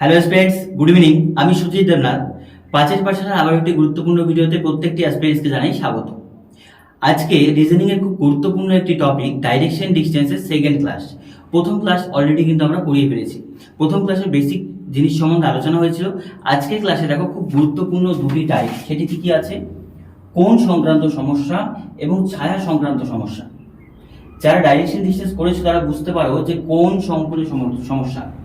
Hello students good evening আমি সুজিত দেবনাথ। পাঁচের পাশার আবার একটি গুরুত্বপূর্ণ ভিডিওতে প্রত্যেকটি অ্যাসপিরেন্টসকে জানাই স্বাগত। আজকে রিজনিং এর খুব গুরুত্বপূর্ণ একটি টপিক ডাইরেকশন ডিস্টেন্সের সেকেন্ড ক্লাস প্রথম ক্লাস অলরেডি কিন্তু আমরা করিয়ে ফেলেছি। প্রথম ক্লাসের বেসিক জিনিস সম্বন্ধে আলোচনা হয়েছিল। আজকের ক্লাসে দেখো খুব গুরুত্বপূর্ণ দুটি টাইপ সেটি কি কি আছে? কোন সংক্রান্ত সমস্যা এবং ছায়া সংক্রান্ত সমস্যা? যারা ডাইরেকশন ডিস্টেন্স করেছ তারা বুঝতে পারো যে কোন সম্পূর্ণ সম- সমস্যা।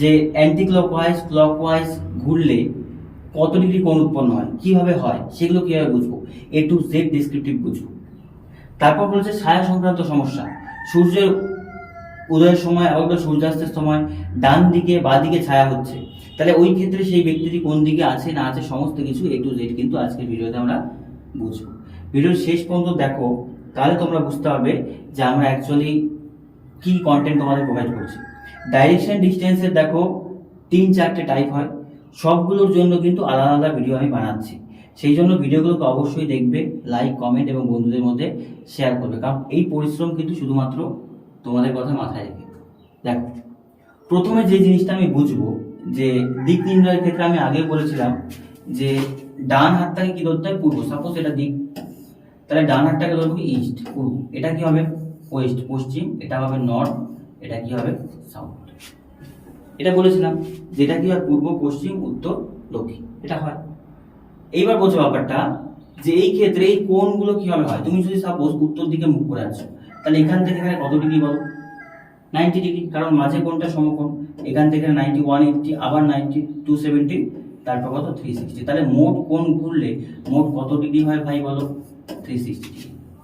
যে অ্যান্টি ক্লকওয়াইজ ক্লকওয়াইজ ঘুরলে কত ডিগ্রি কোণ উৎপন্ন হয়, কীভাবে হয়, সেগুলো কীভাবে বুঝব? এ টু জেড ডিসক্রিপটিভ বুঝব। তারপর বলেছে ছায়া সংক্রান্ত সমস্যা। সূর্যের উদয়ের সময়, আবার সূর্যাস্তের সময় ডান দিকে, বা দিকে ছায়া হচ্ছে। তাহলে ওই ক্ষেত্রে সেই ব্যক্তিটি কোন দিকে আছে, না আছে, সমস্ত কিছু এ টু জেড কিন্তু আজকের ভিডিওতে আমরা বুঝব। ভিডিওর শেষ পর্যন্ত দেখো, তাহলে তোমরা বুঝতে পারবে যে আমরা অ্যাকচুয়ালি কি কন্টেন্ট তোমাদের প্রোভাইড করছি। ডাইরেকশন ডিস্টেন্সের দেখো তিন চারটে টাইপ হয়। সবগুলোর জন্য কিন্তু আলাদা আলাদা ভিডিও আমি বানাচ্ছি। সেই জন্য ভিডিওগুলোকে অবশ্যই দেখবে লাইক কমেন্ট এবং বন্ধুদের মধ্যে শেয়ার করবে। কারণ এই পরিশ্রম কিন্তু শুধুমাত্র তোমাদের কথা মাথায় রেখে। দেখো, প্রথমে যে জিনিসটা আমি বুঝব, যে দিক নির্ণয়ের ক্ষেত্রে আমি আগে বলেছিলাম যে ডান হাতটাকে কি ধরতে হয়? পূর্ব। সাপোজ এটা দিক, তাহলে ডান হাতটাকে ধরবো ইস্ট পূর্ব। এটা কি হবে? ওয়েস্ট পশ্চিম। এটা হবে নর্থ এটা কি হবে? সাউথ এটা বলেছিলাম, যেটা কি হয়? পূর্ব, পশ্চিম, উত্তর, দক্ষিণ। এটা হয়। এইবার বোঝো ব্যাপারটা যে এই ক্ষেত্রে এই কোণগুলো কীভাবে হয়, তুমি যদি সাপোজ উত্তর দিকে মুখ করে আছো, তাহলে এখান থেকে এখানে কত ডিগ্রি বলো? নাইনটি ডিগ্রি, কারণ মাঝে কোনটা সমকোণ। এখান থেকে নাইনটি ওয়ান এইটটি আবার নাইনটি টু সেভেন্টি তারপর কত? থ্রি সিক্সটি তাহলে মোট কোণ ঘুরলে মোট কত ডিগ্রি হয় ভাই বলো? থ্রি সিক্সটি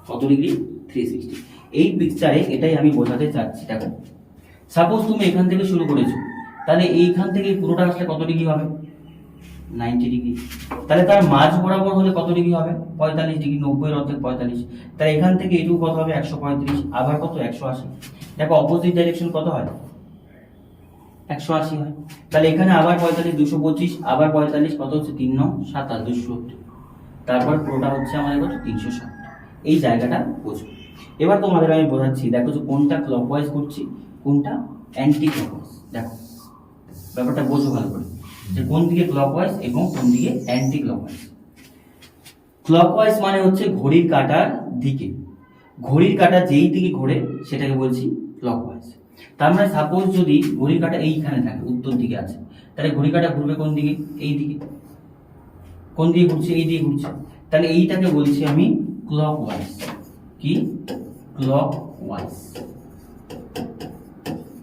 কত ডিগ্রি? থ্রি সিক্সটি এই পিকচারে এটাই আমি বোঝাতে চাচ্ছি, দেখো। সাপোজ তুমি এখান থেকে শুরু করেছ, তাহলে এইখান থেকে পুরোটা আসলে কত ডিগ্রি হবে? নাইনটি ডিগ্রি তাহলে তার মাঝ বরাবর হলে কত ডিগ্রি হবে? পঁয়তাল্লিশ ডিগ্রি নব্বই অর্ধেক পঁয়তাল্লিশ। তাহলে এখান থেকে এটুকু কত হবে একশো পঁয়ত্রিশ, আবার কত? একশো আশি। দেখো অপোজিট ডাইরেকশন কত হয়? একশো আশি হয়। তাহলে এখানে আবার পঁয়তাল্লিশ, দুশো পঁচিশ, আবার পঁয়তাল্লিশ, কত হচ্ছে? তিন নং, সাতাশ, দুশো তারপর পুরোটা হচ্ছে আমাদের কত? তিনশো ষাট। এই জায়গাটা বুঝব এবার তোমাদের আমি বোঝাচ্ছি, দেখো যে কোনটা ক্লকওয়াইজ করছি, কোনটা অ্যান্টি ক্লকওয়াইজ দেখো, ব্যাপারটা বোঝো ভালো করে, যে কোন দিকে ক্লকওয়াইজ এবং কোন দিকে অ্যান্টি ক্লকওয়াইজ ক্লকওয়াইজ মানে হচ্ছে ঘড়ির কাঁটার দিকে। ঘড়ির কাঁটা যেই দিকে ঘোরে, সেটাকে বলছি ক্লকওয়াইজ তার মানে সাপোজ যদি ঘড়ির কাঁটা এইখানে থাকে, উত্তর দিকে আছে, তাহলে ঘড়ির কাঁটা ঘুরবে কোন দিকে? এই দিকে। কোন দিকে ঘুরছে? এই দিকে ঘুরছে। তাহলে এইটাকে বলছি আমি ক্লকওয়াইজ কি? ক্লক ওয়াইজ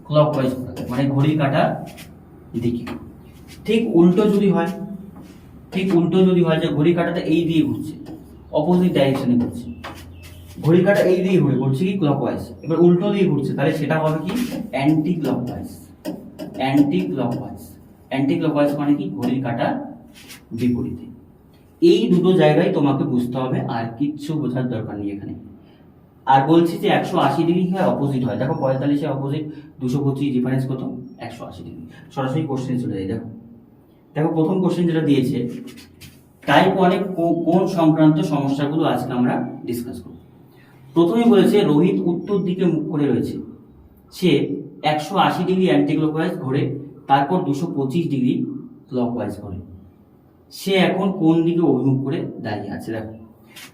ক্লক ওয়াইজ মানে ঘড়ির কাঁটা দিকে ঠিক উল্টো যদি হয়, ঠিক উল্টো যদি হয় যে ঘড়ি কাটাটা এই দিয়ে ঘুরছে অপোজিট ডাইরেকশনে ঘুরছে। ঘড়ি কাটা এই দিয়ে ঘুরে ঘুরছে কি? ক্লক ওয়াইজ এবার উল্টো দিয়ে ঘুরছে, তাহলে সেটা হবে কি? Anti clockwise anti clock wise anti clock wise মানে কি? ঘড়ির কাটা বিপরীতে। এই দুটো জায়গায় তোমাকে বুঝতে হবে, আর কিচ্ছু বোঝার দরকার নেই এখানে। আর বলছি যে একশো আশি ডিগ্রি হয় অপোজিট হয়। দেখো পঁয়তাল্লিশে অপোজিট দুশো পঁচিশ ডিফারেন্স কত? একশো আশি ডিগ্রি সরাসরি কোশ্চেন চলে যায় দেখো। দেখো, প্রথম কোশ্চেন যেটা দিয়েছে টাইপ ওয়ানে কোন সংক্রান্ত সমস্যাগুলো আজকে আমরা ডিসকাস করব? প্রথমে বলেছে, রোহিত উত্তর দিকে মুখ করে রয়েছে। সে একশো আশি ডিগ্রি অ্যান্টি ক্লকওয়াইজ ঘোরে, তারপর দুশো পঁচিশ ডিগ্রি ক্লকওয়াইজ ঘোরে। সে এখন কোন দিকে অভিমুখ করে দাঁড়িয়ে আছে? দেখো,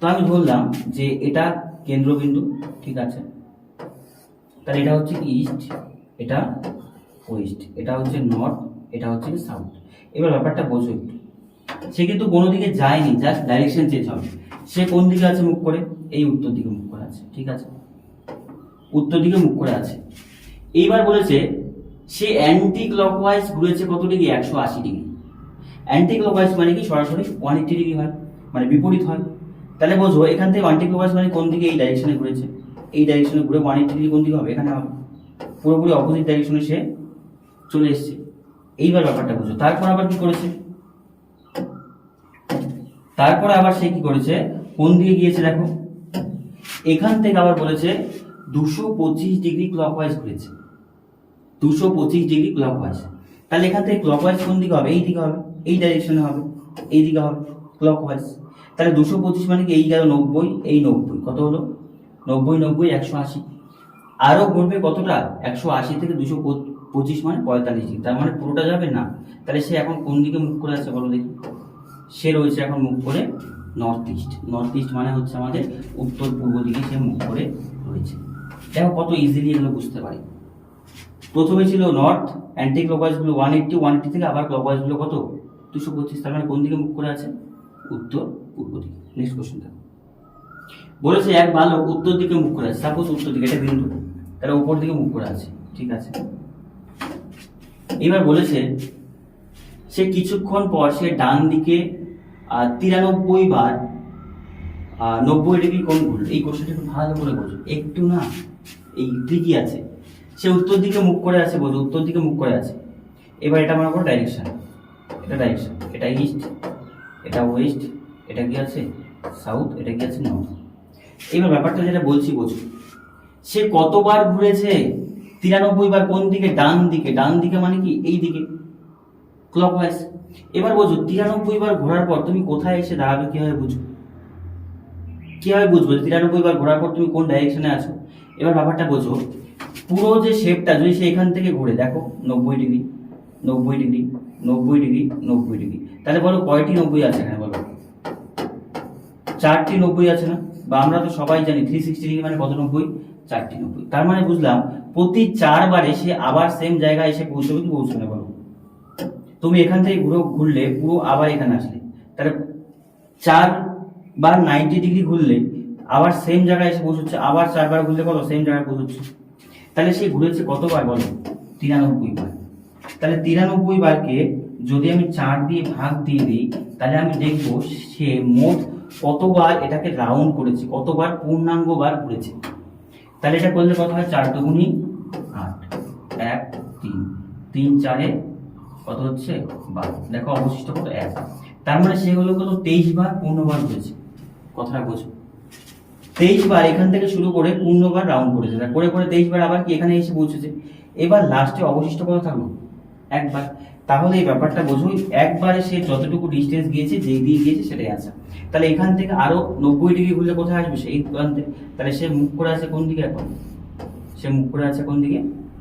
তো আমি ধরলাম যে এটা কেন্দ্রবিন্দু ঠিক আছে? তাহলে এটা হচ্ছে ইস্ট, এটা ওয়েস্ট, এটা হচ্ছে নর্থ, এটা হচ্ছে সাউথ। এবার ব্যাপারটা বোঝো একটু। সে কিন্তু কোনো দিকে যায়নি, জাস্ট ডাইরেকশন চেঞ্জ হবে। সে কোন দিকে আছে মুখ করে? এই উত্তর দিকে মুখ করে আছে, ঠিক আছে? উত্তর দিকে মুখ করে আছে। এইবার বলেছে, সে অ্যান্টি ক্লকওয়াইজ ঘুরেছে কত ডিগ্রি? একশো আশি ডিগ্রি। অ্যান্টি ক্লকওয়াইজ মানে কি? সরাসরি ওয়ান এইটি ডিগ্রি হয় মানে বিপরীত হয়। তাহলে বোঝো, এখান থেকে অ্যান্টি ক্লকওয়াইজ মানে কোন দিকে এই ডাইরেকশনে ঘুরেছে? এই ডাইরেকশনে ঘুরে ওয়ান এইটি ডিগ্রি কোন দিকে হবে? এখানে হবে। পুরোপুরি অপোজিট ডাইরেকশনে সে চলে এসছে। এইবার ব্যাপারটা বুঝো। তারপর আবার কি করেছে? তারপর আবার সে কি করেছে? কোন দিকে গিয়েছে দেখো? এখান থেকে আবার বলেছে, দুশো পঁচিশ ডিগ্রি ক্লকওয়াইজ ঘুরেছে। দুশো পঁচিশ ডিগ্রি ক্লক ক্লকওয়াইজ তাহলে এখান থেকে ক্লকওয়াইজ কোন দিকে হবে? এই দিকে হবে। এই ডাইরেকশনে হবে। এই দিকে হবে। ক্লকওয়াইজ তাহলে দুশো পঁচিশ মানে কি? এই গেল নব্বই, এই নব্বই। কত হলো? নব্বই নব্বই, একশো আশি। আরও ঘুরবে কতটা? একশো আশি থেকে দুশো পঁচিশ মানে পঁয়তাল্লিশ তার মানে পুরোটা যাবে না। তাহলে সে এখন কোন দিকে মুখ করে আছে বলো দেখি। সে রয়েছে এখন মুখ করে নর্থ ইস্ট নর্থ ইস্ট মানে হচ্ছে আমাদের উত্তর পূর্ব দিকে সে মুখ করে রয়েছে। দেখো কত ইজিলি এগুলো বুঝতে পারি। প্রথমে ছিল নর্থ অ্যান্টি ক্লকওয়াইজগুলো ওয়ান এইটটি ওয়ান এইটটি থেকে আবার ক্লকওয়াইজগুলো কত? দুশো পঁচিশ। তার মানে কোন দিকে মুখ করে আছে? উত্তর। পূর্ব দিকে। নেক্সট কোশ্চেন দেখো। বলেছে এক বালক উত্তর দিকে মুখ করে আছে। সাপোজ উত্তর দিকে এটা বিন্দু। তাহলে উপর দিকে মুখ করে আছে। ঠিক আছে? এবার বলেছে, সে কিছুক্ষণ পর সে ডান দিকে তিরানব্বই বার নব্বই ডিগ্রি কোণ ঘুরল। এই কোশ্চেনটা একটু ভালো করে বোঝো। একটু না, এই ট্রিকি আছে। সে উত্তর দিকে মুখ করে আছে বোঝো উত্তর দিকে মুখ করে আছে। এবার এটা মনে করো ডাইরেকশন এটা ডাইরেকশন এটা ইস্ট এটা ওয়েস্ট এটা কি আছে? সাউথ এটা কি আছে? নর্থ এবার ব্যাপারটা যেটা বলছি, বোঝো। সে কতবার ঘুরেছে? তিরানব্বই বার কোন দিকে? ডান দিকে। ডান দিকে মানে কি? এই দিকে। ক্লকওয়াইজ এবার বোঝো, তিরানব্বই বার ঘোরার পর তুমি কোথায় এসে দাঁড়াবে? কীভাবে বুঝো কীভাবে বুঝব তিরানব্বই বার ঘোরার পর তুমি কোন ডাইরেকশনে আছো? এবার ব্যাপারটা বোঝো, পুরো যে শেপটা যদি সে এখান থেকে ঘুরে, দেখো, নব্বই ডিগ্রি নব্বই ডিগ্রি নব্বই ডিগ্রি নব্বই ডিগ্রি। তাহলে বলো কয়টি নব্বই আছে এখানে? চারটি নব্বই আছে না? বা আমরা তো সবাই জানি থ্রি সিক্সটি ডিগ্রি মানে কত নব্বই? চারটি নব্বই। তার মানে বুঝলাম, প্রতি চারবারে সে আবার সেম জায়গায় এসে পৌঁছবে কি পৌঁছবে বলো? তুমি এখান থেকে ঘুরে, ঘুরলে পুরো আবার এখানে আসলে। তাহলে চার বার নাইনটি ডিগ্রি ঘুরলে আবার সেম জায়গায় এসে পৌঁছচ্ছে, আবার চারবার ঘুরলে কত? সেম জায়গায় পৌঁছচ্ছে। তাহলে সে ঘুরেছে কতবার বলো? তিরানব্বই বার। তাহলে তিরানব্বই বারকে যদি আমি চার দিয়ে ভাগ দিয়ে দিই, তাহলে আমি দেখব সে মোট কতবার এটাকে রাউন্ড করেছে, কতবার পূর্ণাঙ্গ বার ঘুরেছে তাহলে এটা করলে কত হয়? চার দুগুণি আট। এক, তিন। তিন, চারে কত হচ্ছে? বারো। দেখো অবশিষ্ট কত? এক। তার মানে সে হলো কত? তেইশ বার পূর্ণবার ঘুরেছে কথাটা বোঝো। তেইশ বার এখান থেকে শুরু করে পূর্ণবার রাউন্ড করেছে। করে করে তেইশ বার আবার কি এখানে এসে পৌঁছেছে? এবার লাস্টে অবশিষ্ট কত থাকল? একবার। তাহলে এই ব্যাপারটা বোঝো একবারে সে যতটুকু ডিস্টেন্স গিয়েছে, যেই দিয়ে গিয়েছে সেটাই আছে তাহলে এখান থেকে আরও নব্বই ডিগ্রি ঘুরলে কোথায় আসবে? সেই প্রান্তে। তাহলে সে মুখ করে আছে কোন দিকে এখন? সে মুখ করে আছে কোন দিকে?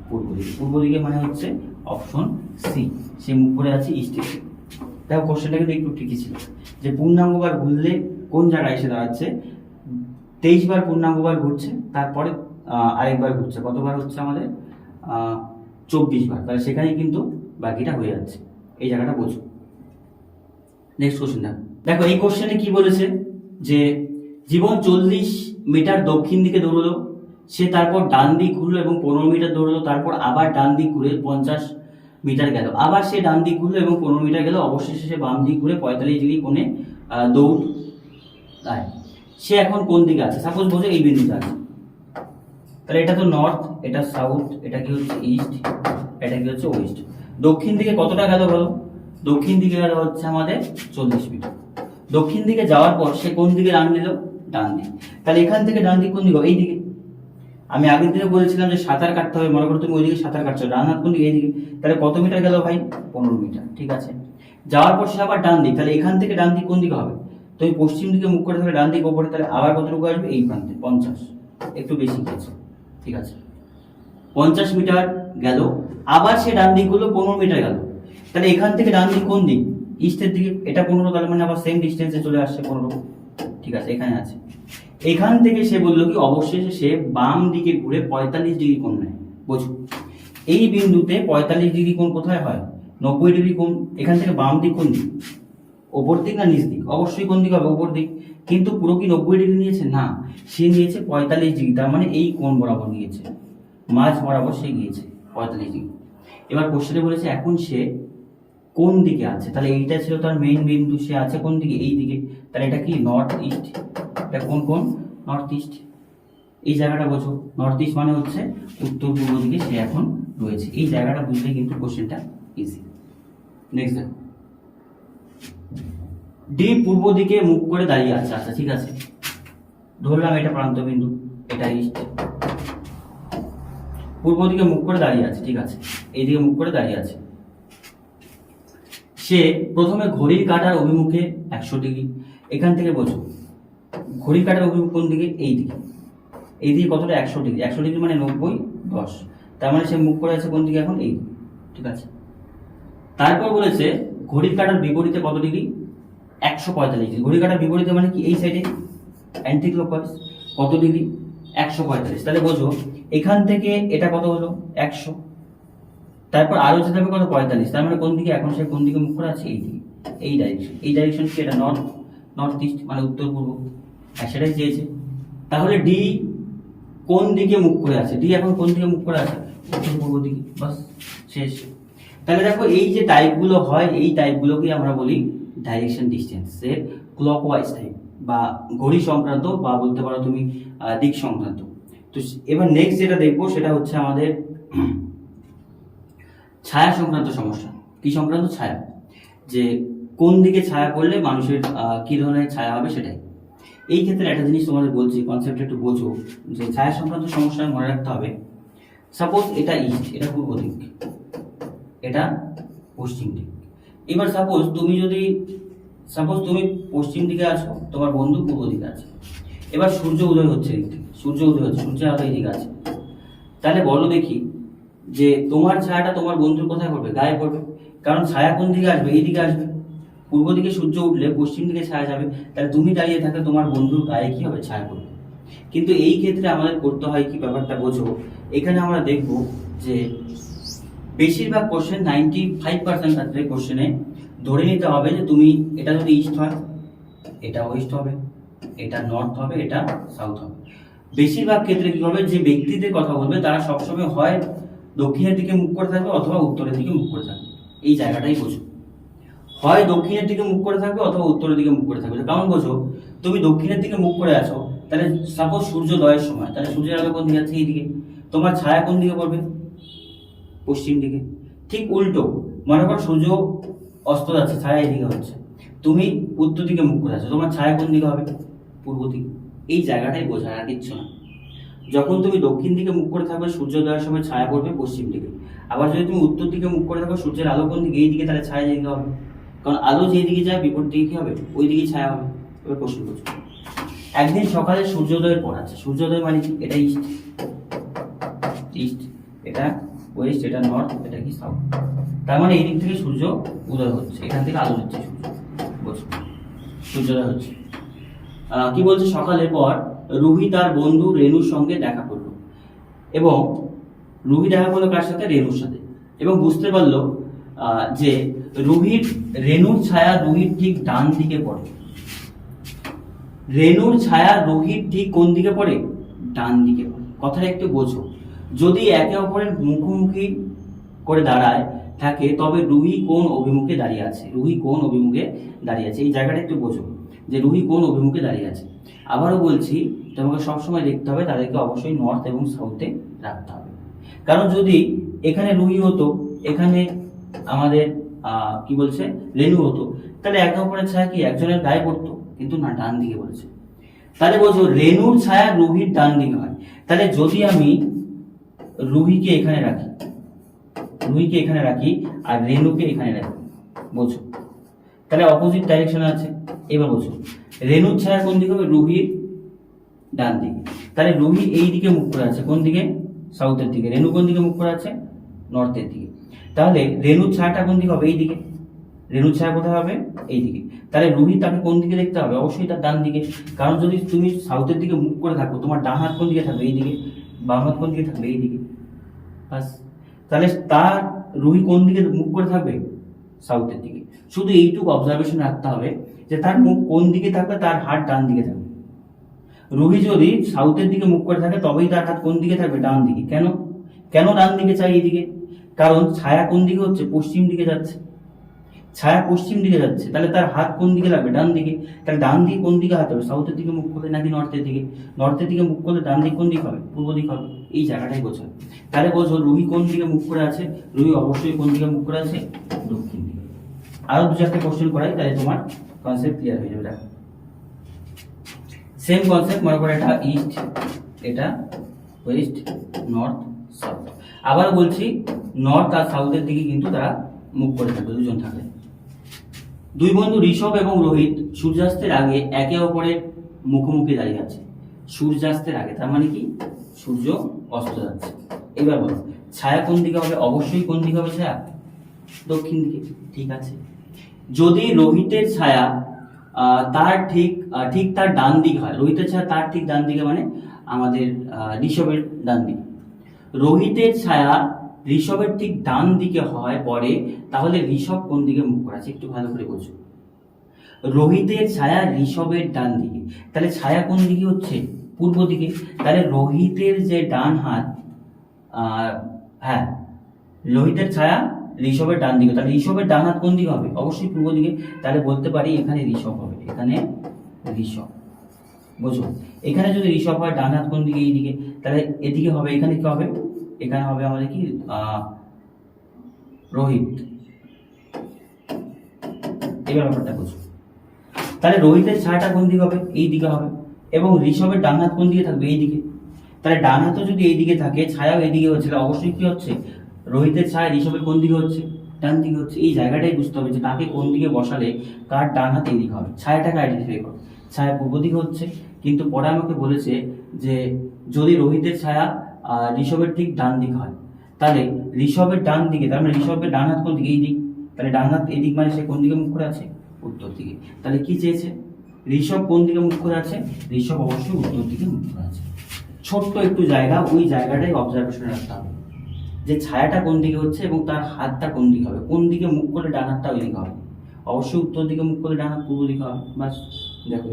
পূর্ব দিকে। পূর্ব দিকে মানে হচ্ছে অপশন সি সে মুখ করে আছে ইস্টে দেখো কোশ্চেনটা কিন্তু একটু ঠিকই ছিল। যে পূর্ণাঙ্গবার ঘুরলে কোন জায়গায় এসে দাঁড়াচ্ছে? তেইশ বার পূর্ণাঙ্গবার ঘুরছে, তারপরে আরেকবার ঘুরছে। কতবার হচ্ছে আমাদের? চব্বিশ বার তাহলে সেখানেই কিন্তু বাকিটা হয়ে যাচ্ছে। এই জায়গাটা বোঝো। নেক্সট কোশ্চেন দেখো দেখো, এই কোশ্চেনে কি বলেছে? যে জীবন চল্লিশ মিটার দক্ষিণ দিকে দৌড়লো, সে তারপর ডান দিক ঘুরলো এবং পনেরো মিটার দৌড়লো, তারপর আবার ডান দিক ঘুরে পঞ্চাশ মিটার গেল। আবার সে ডান দিক ঘুরলো এবং পনেরো মিটার গেল, অবশেষে সে বাম দিক ঘুরে পঁয়তাল্লিশ ডিগ্রি কোণে দৌড় দেয়। সে এখন কোন দিকে আছে? সাপোজ বোঝো এই বিন্দুতে আছে। তাহলে এটা তো নর্থ এটা সাউথ এটা কি হচ্ছে ইস্ট এটা কি হচ্ছে ওয়েস্ট দক্ষিণ দিকে কতটা গেল বলো? দক্ষিণ দিকে গেল হচ্ছে আমাদের চল্লিশ মিটার দক্ষিণ দিকে যাওয়ার পর সে কোন দিকে রান নিল ডান দিক। তাহলে এখান থেকে ডান দিক কোন দিকে এই দিকে। আমি আগের দিনে বলেছিলাম যে সাঁতার কাটতে হবে। মনে করো তুমি ওইদিকে সাঁতার কাটছো। ডান হাত কোন দিকে? এইদিকে তাহলে কত মিটার গেল ভাই? পনেরো মিটার। ঠিক আছে? যাওয়ার পর সে আবার ডান দিক। তাহলে এখান থেকে ডান দিক কোন দিকে হবে? তুমি পশ্চিম দিকে মুখ করে থাকলে ডান দিক ওপরে, তাহলে আবার কতটুকু আসবে? এই প্রান্তে। পঞ্চাশ। একটু বেশি গেছে ঠিক আছে? পঞ্চাশ মিটার গেল, আবার সে ডান দিক হলো পনেরো মিটার গেল। তাহলে এখান থেকে ডান দিক কোন দিক? ইস্টের দিকে, এটা পনেরো, তাহলে মানে আবার সেম ডিস্টেন্সে চলে আসছে পনেরো। ঠিক আছে, এখানে আছে। এখান থেকে সে বলল কি, অবশেষে সে বাম দিকে ঘুরে পঁয়তাল্লিশ ডিগ্রি কোণ নেয়। বোঝো এই বিন্দুতে পঁয়তাল্লিশ ডিগ্রি কোণ কোথায় হয়? নব্বই ডিগ্রি কোণ, এখান থেকে বাম দিক কোন দিক? ওপর দিক না নিচ দিক? অবশ্যই কোন দিক হবে, ওপর দিক। কিন্তু পুরো কি নব্বই ডিগ্রি নিয়েছে? না, সে নিয়েছে পঁয়তাল্লিশ ডিগ্রি, তার মানে এই কোণ বরাবর নিয়েছে। মাঝ বরাবর সে গিয়েছে পঁয়তাল্লিশ ডিগ্রি এবার কোশ্চেনে বলেছে, এখন সে কোন দিকে আছে? তাহলে এইটা ছিল তার মেইন বিন্দু, সে আছে কোন দিকে? এই দিকে। তাহলে এটা কি? নর্থ ইস্ট এটা কোন কোন? নর্থ ইস্ট এই জায়গাটা বোঝো। নর্থ ইস্ট মানে হচ্ছে উত্তর পূর্ব দিকে সে এখন রয়েছে। এই জায়গাটা বুঝলে কিন্তু কোশ্চেনটা ইজি নেক্সট ডি পূর্ব দিকে মুখ করে দাঁড়িয়ে আছে। আচ্ছা ঠিক আছে। ধরলাম এটা প্রান্ত বিন্দু এটা ইস্ট পূর্ব দিকে মুখ করে দাঁড়িয়ে আছে, ঠিক আছে? এই দিকে মুখ করে দাঁড়িয়ে আছে। সে প্রথমে ঘড়ির কাটার অভিমুখে একশো ডিগ্রি। এখান থেকে বোঝো, ঘড়ির কাটার অভিমুখ কোন দিকে? এই দিকে। এই দিকে কতটা? একশো ডিগ্রি। একশো ডিগ্রি মানে নব্বই, দশ। তার মানে সে মুখ করে আছে কোন দিকে এখন? এই ঠিক আছে? তারপর বলেছে, ঘড়ির কাটার বিপরীতে কত ডিগ্রি? একশো পঁয়তাল্লিশ ডিগ্রি। ঘড়ির কাঁটার বিপরীতে মানে কি? এই সাইডে অ্যান্টি কত ডিগ্রি? একশো পঁয়তাল্লিশ। তাহলে বোঝো, এখান থেকে এটা কত হলো? একশো। তারপর আরও যেতে হবে কত? পঁয়তাল্লিশ। তার মানে কোন দিকে? এখন সে কোন দিকে মুখ করে আছে? এই দিকে। এই ডাইরেকশন এই ডাইরেকশন কি এটা? নর্থ নর্থ ইস্ট মানে উত্তর পূর্ব। হ্যাঁ সেটাই চেয়েছে। তাহলে ডি কোন দিকে মুখ করে আছে? ডি এখন কোন দিকে মুখ করে আছে? উত্তর পূর্ব দিকে। বাস, শেষ। তাহলে দেখো, এই যে টাইপগুলো হয়, এই টাইপগুলোকে আমরা বলি ডাইরেকশন ডিস্টেন্সের ক্লকওয়াইজ টাইপ বা ঘড়ি সংক্রান্ত বা বলতে পারো তুমি দিক সংক্রান্ত। তো এবার নেক্সট যেটা দেখব সেটা হচ্ছে আমাদের ছায়া সংক্রান্ত সমস্যা। কি সংক্রান্ত? ছায়া। যে কোন দিকে ছায়া পড়লে মানুষের কি ধরনের ছায়া হবে সেটাই। এই ক্ষেত্রে একটা জিনিস তোমাদের বলছি কনসেপ্ট একটু বোঝো। যে ছায়া সংক্রান্ত সমস্যা মনে রাখতে হবে। সাপোজ এটা ইস্ট এটা পূর্ব দিক, এটা পশ্চিম দিক। এবার সাপোজ তুমি যদি সাপোজ তুমি পশ্চিম দিকে আছো, তোমার বন্ধু পূর্ব দিকে আছে। এবার সূর্য উদয় হচ্ছে সূর্য উদয় হচ্ছে, সূর্যের আলো এই দিকে আছে। তাহলে বলো দেখি যে তোমার ছায়াটা তোমার বন্ধুর কোথায় পড়বে, গায়ে পড়বে। কারণ ছায়া কোন দিকে আসবে? এই দিকে আসবে। পূর্ব দিকে সূর্য উঠলে পশ্চিম দিকে ছায়া যাবে। তাহলে তুমি দাঁড়িয়ে থাকলে তোমার বন্ধুর গায়ে কি হবে? ছায়া পড়বে। কিন্তু এই ক্ষেত্রে আমাদের করতে হয় কি ব্যাপারটা বোঝো? এখানে আমরা দেখব যে বেশিরভাগ কোশ্চেন নাইনটি ফাইভ পার্সেন্ট ক্ষেত্রে কোশ্চেনে ধরে নিতে হবে যে তুমি, এটা যদি ইস্ট হয়, এটা ওয়েস্ট হবে, এটা নর্থ হবে, এটা সাউথ হবে। বেশিরভাগ ক্ষেত্রে কি হবে? যে ব্যক্তিদের কথা বলবে, তারা সবসময় হয় দক্ষিণের দিকে মুখ করে থাকবে অথবা উত্তরের দিকে মুখ করে থাকবে। এই জায়গাটাই বোঝো। হয় দক্ষিণের দিকে মুখ করে থাকবে অথবা উত্তরের দিকে মুখ করে থাকবে। কারণ বোঝো, তুমি দক্ষিণের দিকে মুখ করে আছো, তাহলে সাপোজ সূর্যোদয়ের সময়, তাহলে সূর্যের আলো কোন দিকে আছে এইদিকে তোমার ছায়া কোন দিকে পড়বে? পশ্চিম দিকে। ঠিক উল্টো। মনে করো সূর্য অস্ত যাচ্ছে ছায়া এদিকে হচ্ছে। তুমি উত্তর দিকে মুখ করে আছো, তোমার ছায়া কোন দিকে হবে? পূর্ব দিকে। এই জায়গাটাই বোঝা আর কিচ্ছু না। যখন তুমি দক্ষিণ দিকে মুখ করে থাকবে, সূর্যোদয়ের সময় ছায়া পড়বে পশ্চিম দিকে। আবার যদি তুমি উত্তর দিকে মুখ করে থাকো, সূর্যের আলো কোন দিকে? এই দিকে তাহলে ছায়া যেদিকে হবে। কারণ আলো যেই দিকে যায়, বিপরীত দিকে কি হবে? ওই দিকেই ছায়া হবে। এবার প্রশ্ন করছ। একদিন সকালে সূর্যোদয়ের পর আছে। সূর্যোদয় মানে কি? এটা ইস্ট। ইস্ট। এটা ওয়েস্ট এটা নর্থ এটা কি সাউথ তার মানে এই দিক থেকে সূর্য উদয় হচ্ছে, এখান থেকে আলো হচ্ছে সূর্য। বুঝছ? সূর্যোদয় হচ্ছে। কি বলছে? সকালের পর রুহি তার বন্ধু রেনুর সঙ্গে দেখা করল। এবং রুহি দেখা করল কার সাথে? রেনুর সাথে। এবং বুঝতে পারল যে রুহির, রেনুর ছায়া রুহির ঠিক ডান দিকে পড়ে। রেনুর ছায়া রুহির ঠিক কোন দিকে পড়ে? ডান দিকে পড়ে। কথাটা একটু বোঝো। যদি একে অপরের মুখোমুখি করে দাঁড়ায় থাকে, তবে রুহি কোন অভিমুখে দাঁড়িয়ে আছে? রুহি কোন অভিমুখে দাঁড়িয়ে আছে? এই জায়গাটা একটু বোঝো, যে রুহি কোন অভিমুখে দাঁড়িয়ে আছে? আবারও বলছি, তোমাকে সবসময় দেখতে হবে, তাদেরকে অবশ্যই নর্থ এবং সাউথে রাখতে হবে। কারণ যদি এখানে রুহি হতো, এখানে আমাদের কি বলছে? রেনু হতো, তাহলে একে অপরের ছায়া কি একজনের গায়ে পড়তো? কিন্তু না, ডান দিকে বলেছে। তাহলে বলছো রেনুর ছায়া রুহির ডান দিকে হয়। তাহলে যদি আমি রুহিকে এখানে রাখি। রুহিকে এখানে রাখি আর রেনুকে এখানে রাখি। বোঝো? তাহলে অপোজিট ডাইরেকশনে আছে। এবার বোঝো। রেনুর ছায়া কোন দিকে হবে? রুহির ডান দিকে। তাহলে রুহি এই দিকে মুখ করে আছে। কোন দিকে? সাউথের দিকে। রেনু কোন দিকে মুখ করে আছে? নর্থের দিকে। তাহলে রেনুর ছায়াটা কোন দিকে হবে? এই দিকে। রেনুর ছায়া কোথায় হবে? এই দিকে। তাহলে রুহি তাকে কোন দিকে দেখতে হবে? অবশ্যই তার ডান দিকে। কারণ যদি তুমি সাউথের দিকে মুখ করে থাকো, তোমার ডান হাত কোন দিকে থাকবে? এই দিকে। বাম হাত কোন দিকে থাকবে? এই দিকে। বাস। তাহলে তার রুহি কোন দিকে মুখ করে থাকবে? সাউথের দিকে। শুধু এইটুকু অবজারভেশন রাখতে হবে যে তার মুখ কোন দিকে থাকবে, তার হাত ডান দিকে থাকবে। রুহি যদি সাউথের দিকে মুখ করে থাকে, তবেই তার হাত কোন দিকে থাকবে? ডান দিকে। কেন? কেন ডান দিকে চাই এদিকে কারণ ছায়া কোন দিকে হচ্ছে? পশ্চিম দিকে যাচ্ছে। ছায়া পশ্চিম দিকে যাচ্ছে, তাহলে তার হাত কোন দিকে লাগবে? ডান দিকে। তাহলে ডান দিকে কোন দিকে হাত হবে? সাউথের দিকে মুখ করলে নাকি নর্থের দিকে? নর্থের দিকে মুখ করলে ডান দিক কোন দিক হবে? পূর্ব দিক হবে। এই জায়গাটাই বোঝো। তাহলে বোঝো রুহি কোন দিকে মুখ করে আছে? রুহি অবশ্যই কোন দিকে মুখ করে আছে? দক্ষিণ দিকে। আরও দু চারটে কোশ্চেন করাই, তাহলে তোমার কনসেপ্ট ক্লিয়ার হয়ে যাবে। সেম কনসেপ্ট মনে করো এটা ইস্ট এটা ওয়েস্ট নর্থ সাউথ আবার বলছি নর্থ আর সাউথের দিকে কিন্তু তারা মুখ করে থাকবে, দুজন থাকলে দুই বন্ধু ঋষভ এবং রোহিত সূর্যাস্তের আগে একে অপরের মুখোমুখি দাঁড়িয়ে আছে। সূর্যাস্তের আগে, তার মানে কি? সূর্য অস্ত যাচ্ছে। এবার বলো, ছায়া কোন দিকে হবে? অবশ্যই কোন দিকে হবে ছায়া? দক্ষিণ দিকে, ঠিক আছে। যদি রোহিতের ছায়া তার ঠিক ঠিক তার ডান দিকে হয়, রোহিতের ছায়া তার ঠিক ডান দিকে মানে আমাদের ঋষভের ডান দিকে। রোহিতের ছায়া ঋষভের ঠিক ডান দিকে হয় পরে, তাহলে ঋষভ কোন দিকে মুখ করে আছে? একটু ভালো করে বোঝো। রোহিতের ছায়া ঋষভের ডান দিকে। তাহলে ছায়া কোন দিকে হচ্ছে? পূর্ব দিকে। তাহলে রোহিতের যে ডান হাত হ্যাঁ রোহিতের ছায়া ঋষভের ডান দিকে। তাহলে ঋষভের ডান হাত কোন দিকে হবে? অবশ্যই পূর্ব দিকে। তাহলে বলতে পারি এখানে ঋষভ হবে। এখানে ঋষভ। বুঝো? এখানে যদি ঋষভ হয়, ডান হাত কোন দিকে? এইদিকে তাহলে এদিকে হবে, এখানে কি হবে? এখানে হবে আমাদের কি? রোহিত। এবার ব্যাপারটা বুঝো। তাহলে রোহিতের ছায়াটা কোন দিকে হবে? এই দিকে হবে। এবং ঋষভের ডান হাত কোন দিকে থাকবে? এই দিকে। তাহলে ডান হাতও যদি এই দিকে থাকে, ছায়াও এইদিকে হচ্ছে। তাহলে অবশ্যই কি হচ্ছে? রোহিতের ছায়া ঋষভের কোন দিকে হচ্ছে? ডান দিকে হচ্ছে। এই জায়গাটাই বুঝতে হবে যে তাকে কোন দিকে বসালে কার ডান হাত এই দিকে হবে। ছায়াটাকে আইডেন্টিফাই করো। ছায়া পূর্ব দিকে হচ্ছে। কিন্তু পরে আমাকে বলেছে যে যদি রোহিতের ছায়া ঋষভের ঠিক ডান দিক হয়। তাহলে ঋষভের ডান দিকে, তার মানে ঋষভের ডান হাত কোন দিকে? এই দিক। তাহলে ডান হাত এই দিক মানে সে কোন দিকে মুখ করে আছে? উত্তর দিকে। তাহলে কি চেয়েছে? ঋষভ কোন দিকে মুখ করে আছে? ঋষভ অবশ্যই উত্তর দিকে মুখ করে আছে। ছোট্ট একটু জায়গা, ওই জায়গাটাই অবজারভেশন রাখতে হবে যে ছায়াটা কোন দিকে হচ্ছে এবং তার হাতটা কোন দিকে হবে? কোন দিকে মুখ করলে ডান হাতটা ওই দিকে হবে? অবশ্যই উত্তর দিকে মুখ করলে ডান হাত পূর্ব দিকে হবে। বাস, দেখো।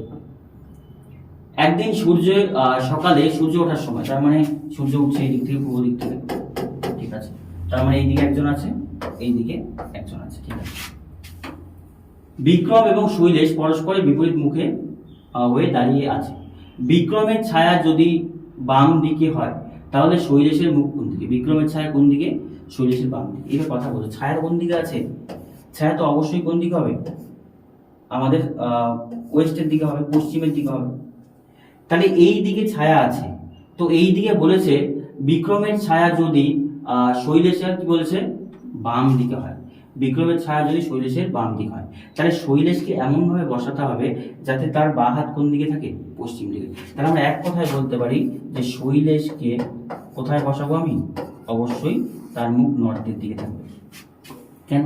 একদিন সূর্য আহ, সকালে সূর্য ওঠার সময় তার মানে সূর্য উঠছে এই দিক থেকে পূর্ব দিক থেকে ঠিক আছে? তার মানে এইদিকে একজন আছে এইদিকে একজন আছে ঠিক আছে? বিক্রম এবং শৈলেশ পরস্পরের বিপরীত মুখে হয়ে দাঁড়িয়ে আছে। বিক্রমের ছায়া যদি বাম দিকে হয় তাহলে শৈলেশের মুখ কোন দিকে? বিক্রমের ছায়া কোন দিকে? শৈলেশের বাম দিকে। এবার কথা বলো ছায়া কোন দিকে আছে? ছায়া তো অবশ্যই কোন দিকে হবে? আমাদের ওয়েস্টের দিকে হবে পশ্চিমের দিকে হবে। তাহলে এই দিকে ছায়া আছে। তো এই দিকে বলেছে, বিক্রমের ছায়া যদি শৈলেশের কি বলেছে? বাম দিকে হয়। বিক্রমের ছায়া যদি শৈলেশের বাম দিকে হয়। তাহলে শৈলেশকে এমনভাবে বসাতে হবে যাতে তার বা হাত কোন দিকে থাকে? পশ্চিম দিকে। তাহলে আমরা এক কথায় বলতে পারি যে শৈলেশকে কোথায় বসাবো আমি? অবশ্যই তার মুখ নর্থের দিকে থাকবে। কেন?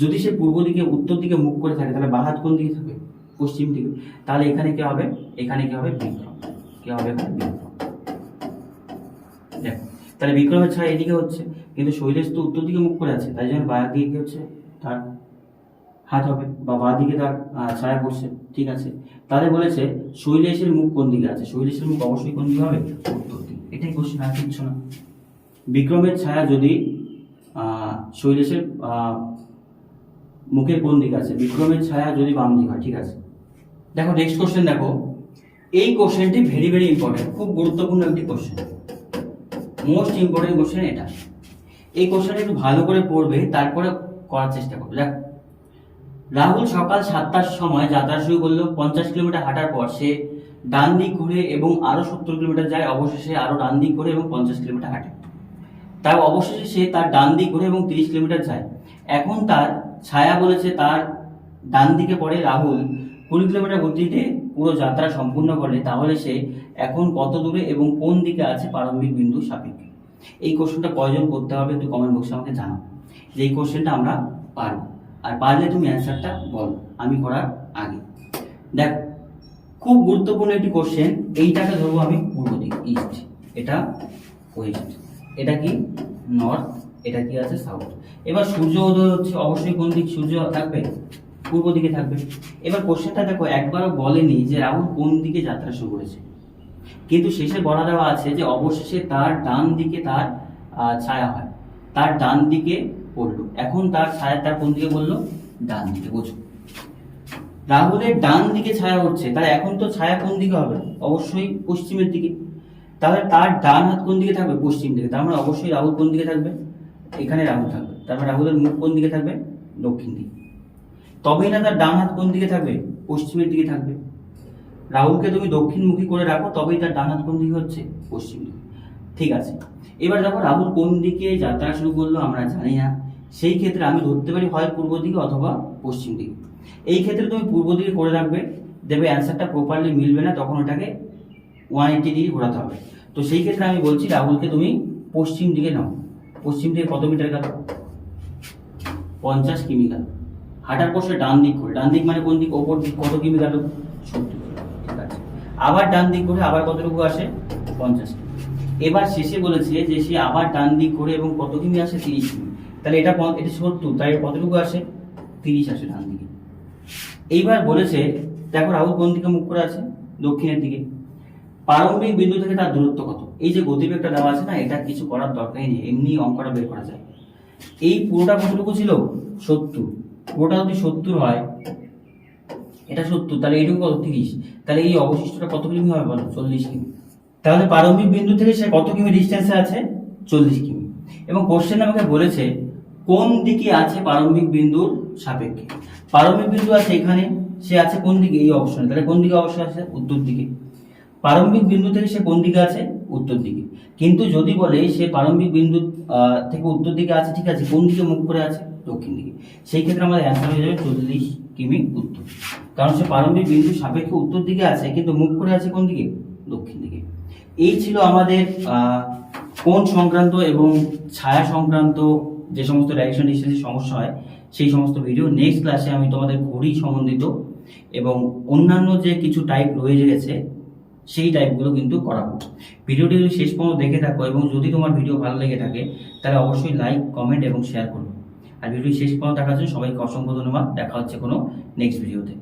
যদি সে পূর্ব দিকে, উত্তর দিকে মুখ করে থাকে, তাহলে বা হাত কোন দিকে থাকবে? পশ্চিম দিকে। তাহলে এখানে কি হবে? এখানে কি হবে? বিক্রম। কি হবে এখানে? বিক্রম। দেখো, তাহলে বিক্রমের ছায়া এদিকে হচ্ছে, কিন্তু শৈলেশ তো উত্তর দিকে মুখ করে আছে, তাই জন্য বা দিকে কি হচ্ছে? তার হাত হবে, বা বা দিকে তার ছায়া পড়ছে, ঠিক আছে? তাহলে বলেছে, শৈলেশের মুখ কোন দিকে আছে? শৈলেশের মুখ অবশ্যই কোন দিকে হবে? উত্তর দিকে। এটাই কোশ্চেন আর কিচ্ছু না। বিক্রমের ছায়া যদি শৈলেশের মুখের কোন দিকে আছে? বিক্রমের ছায়া যদি বাম দিক হয়, ঠিক আছে? দেখো নেক্সট কোশ্চেন দেখো। এই কোশ্চেনটি ভেরি ভেরি ইম্পর্টেন্ট খুব গুরুত্বপূর্ণ একটি কোশ্চেন মোস্ট ইম্পর্টেন্ট কোশ্চেন এটা। এই কোশ্চেনটা একটু ভালো করে পড়বে, তারপরে করার চেষ্টা করবে। দেখো, রাহুল সকাল সাতটার সময় যাত্রা শুরু করল, পঞ্চাশ কিলোমিটার হাঁটার পর সে ডান দিক ঘুরে এবং আরও সত্তর কিলোমিটার যায়, অবশেষে আরও ডান দিক ঘুরে এবং পঞ্চাশ কিলোমিটার হাঁটে। তার অবশেষে সে তার ডান দিক ঘুরে এবং তিরিশ কিলোমিটার যায়। এখন তার ছায়া বলেছে, তার ডান দিকে পড়ে রাহুল কুড়ি কিলোমিটার গতিতে পুরো যাত্রা সম্পূর্ণ করে, তাহলে সে এখন কত দূরে এবং কোন দিকে আছে প্রারম্ভিক বিন্দু সাপেক্ষে? এই কোশ্চেনটা কয়জন করতে হবে একটু কমেন্ট বক্সে আমাকে জানাও। যে এই কোশ্চেনটা আমরা পারব। আর পারলে তুমি অ্যান্সারটা বলো, আমি করার আগে। দেখ, খুব গুরুত্বপূর্ণ একটি কোশ্চেন এইটাকে ধরবো আমি পূর্ব দিক ইস্ট এটা ওয়েস্ট এটা কি নর্থ এটা কি আছে সাউথ এবার সূর্য উদয় হচ্ছে, অবশ্যই কোন দিক সূর্য থাকবে? পূর্ব দিকে থাকবে। এবার কোশ্চেনটা দেখো, একবারও বলেনি যে রাহুল কোন দিকে যাত্রা শুরু করেছে। কিন্তু শেষে বলা দেওয়া আছে যে অবশেষে তার ডান দিকে তার ছায়া হয়। তার ডান দিকে পড়ল। এখন তার ছায়া তার কোন দিকে বলল ডান দিকে, বোঝো। রাহুলের ডান দিকে ছায়া হচ্ছে, তাহলে এখন তো ছায়া কোন দিকে হবে? অবশ্যই পশ্চিমের দিকে। তাহলে তার ডান হাত কোন দিকে থাকবে? পশ্চিম দিকে। তার মানে অবশ্যই রাহুল কোন দিকে থাকবে? এখানে রাহুল থাকবে। তারপরে রাহুলের মুখ কোন দিকে থাকবে? দক্ষিণ দিকে। তবেই না তার ডান হাত কোন দিকে থাকবে? পশ্চিমের দিকে থাকবে। রাহুলকে তুমি দক্ষিণমুখী করে রাখো, তবেই তার ডান হাত কোন দিকে হচ্ছে? পশ্চিম দিকে। ঠিক আছে। এবার দেখো রাহুল কোন দিকে যাত্রা শুরু করল আমরা জানি না। সেই ক্ষেত্রে আমি ধরতে পারি হয় পূর্ব দিকে অথবা পশ্চিম দিকে। এই ক্ষেত্রে তুমি পূর্ব দিকে করে রাখবে দেবে অ্যান্সারটা প্রপারলি মিলবে না, তখন ওটাকে ওয়ান এইটি ডিগ্রি ঘোরাতে হবে। তো সেই ক্ষেত্রে আমি বলছি রাহুলকে তুমি পশ্চিম দিকে নাও। পশ্চিম দিকে কত মিটার গেল? পঞ্চাশ কিমি গেল। হাঁটার সে ডান দিক করে। ডান দিক মানে কোন দিক? ওপর দিক। কত কিমি গেল সত্তর ঠিক আছে। আবার ডান দিক করে আবার কতটুকু আসে? পঞ্চাশ কিমি এবার শেষে বলেছে যে সে আবার ডান দিক করে এবং কত কিমি আসে? তিরিশ কিমি। তাহলে এটা এটা সত্তর, তাই কতটুকু আসে? তিরিশ আসে ডান দিকে। এইবার বলেছে, দেখো রাহুল কোন দিকে মুখ করে আছে? দক্ষিণের দিকে। প্রারম্ভিক বিন্দু থেকে তার দূরত্ব কত? এই যে গতিবেগটা দেওয়া আছে না, এটা কিছু করার দরকারই নেই। এমনি অঙ্কটা বের করা যায়। এই পুরোটা কতটুকু ছিল? সত্তর। পুরোটা যদি সত্তর হয়, এটা সত্তর, তাহলে এইটুকু কত? তিরিশ। তাহলে এই অবশিষ্টটা কত কিমি হবে বলো? চল্লিশ কিমি। তাহলে প্রারম্ভিক বিন্দু থেকে সে কত কিমি ডিস্টেন্সে আছে? চল্লিশ কিমি। এবং কোশ্চেন আমাকে বলেছে, কোন দিকে আছে প্রারম্ভিক বিন্দুর সাপেক্ষে? প্রারম্ভিক বিন্দু আছে এখানে, সে আছে কোন দিকে? এই অবস্থানে। তাহলে কোন দিকে অবশ্যই আছে? উত্তর দিকে। প্রারম্ভিক বিন্দু থেকে সে কোন দিকে আছে? উত্তর দিকে। কিন্তু যদি বলে সে প্রারম্ভিক বিন্দু থেকে উত্তর দিকে আছে, ঠিক আছে, কোন দিকে মুখ করে আছে? দক্ষিণ দিকে। সেই ক্ষেত্রে আমাদের অ্যান্সার হয়ে যাবে চল্লিশ কিমি উত্তর। কারণ সে প্রারম্ভিক বিন্দু সাপেক্ষে উত্তর দিকে আছে, কিন্তু মুখ করে আছে কোন দিকে? দক্ষিণ দিকে। এই ছিল আমাদের কোণ সংক্রান্ত এবং ছায়া সংক্রান্ত যে সমস্ত ডাইরেকশন ডিস্টেন্সের সমস্যা হয়, সেই সমস্ত ভিডিও নেক্সট ক্লাসে আমি তোমাদের ঘড়ি সম্বন্ধিত এবং অন্যান্য যে কিছু টাইপ রয়ে গেছে সেই টাইপগুলো কিন্তু করাবো। ভিডিওটি যদি শেষ পর্যন্ত দেখে থাকো এবং যদি তোমার ভিডিও ভালো লেগে থাকে, তাহলে অবশ্যই লাইক কমেন্ট এবং শেয়ার করবে আর ভিডিওটি শেষ পর্যন্ত দেখার জন্য সবাইকে অসংখ্য ধন্যবাদ। দেখা হচ্ছে কোনো নেক্সট ভিডিওতে